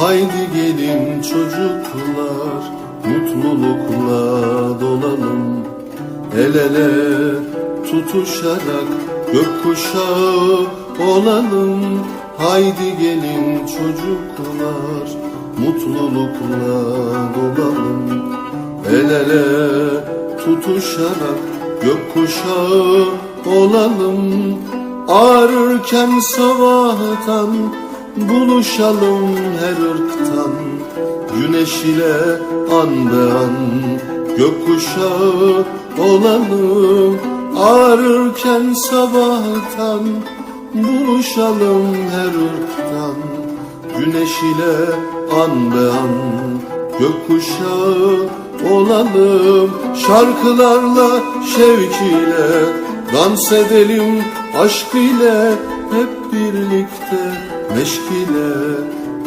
Haydi gelin çocuklar mutlulukla dolalım El ele tutuşarak gökkuşağı olalım. Haydi gelin çocuklar mutlulukla dolalım El ele tutuşarak gökkuşağı olalım. Ağrırken sabahtan buluşalım her ırktan Güneş ile an be an. Gökkuşağı olalım Ağrırken sabahtan. Buluşalım her ırktan Güneş ile an be an. Gökkuşağı olalım Şarkılarla şevk ile. Dans edelim aşk ile Hep birlikte meşk ile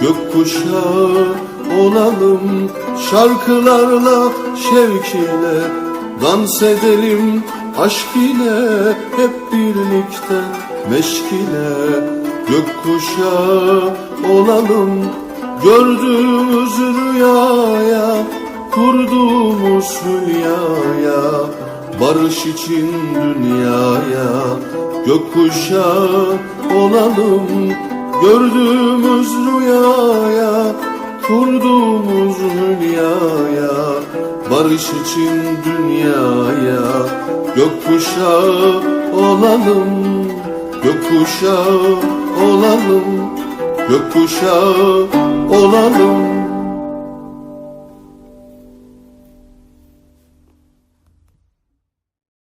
gökkuşağı olalım. Şarkılarla şevk ile dans edelim. Aşk ile Hep birlikte meşk ile gökkuşağı olalım. Gördüğümüz rüyaya kurduğumuz hülyaya Barış için dünyaya gökkuşağı olalım. Gördüğümüz rüyaya kurduğumuz hülyaya Barış için dünyaya gökkuşağı olalım. Gökkuşağı olalım Gökkuşağı olalım